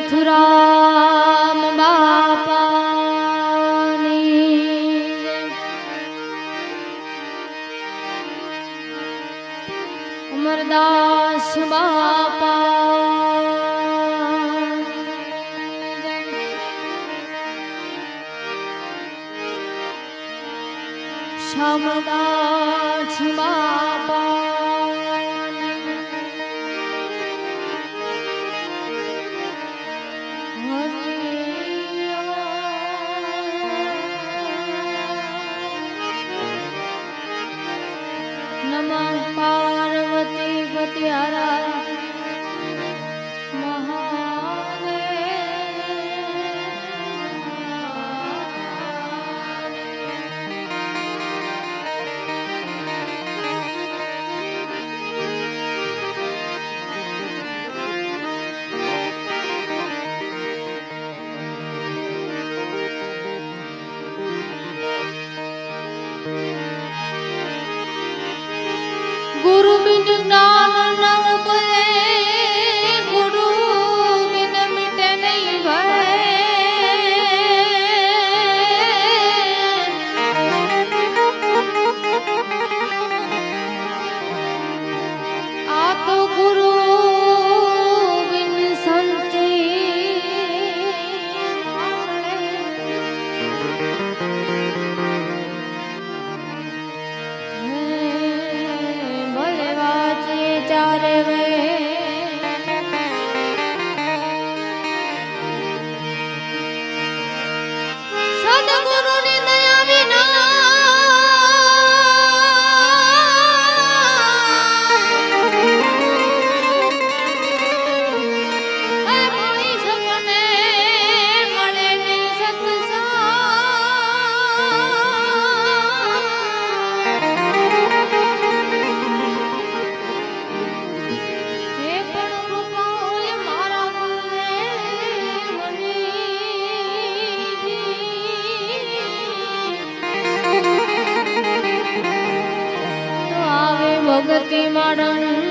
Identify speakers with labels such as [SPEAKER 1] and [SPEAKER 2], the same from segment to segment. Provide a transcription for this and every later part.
[SPEAKER 1] રથુરામ બાપાની અમરદાસ બા भवति मरणम्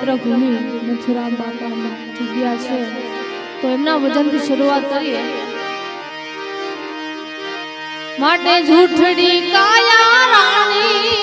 [SPEAKER 1] પવિત્ર મથુરા બાપામાં જગ્યા છે. તો એમના વજનથી શરૂઆત કરીએ. માટે જૂઠડી કાયા રાણી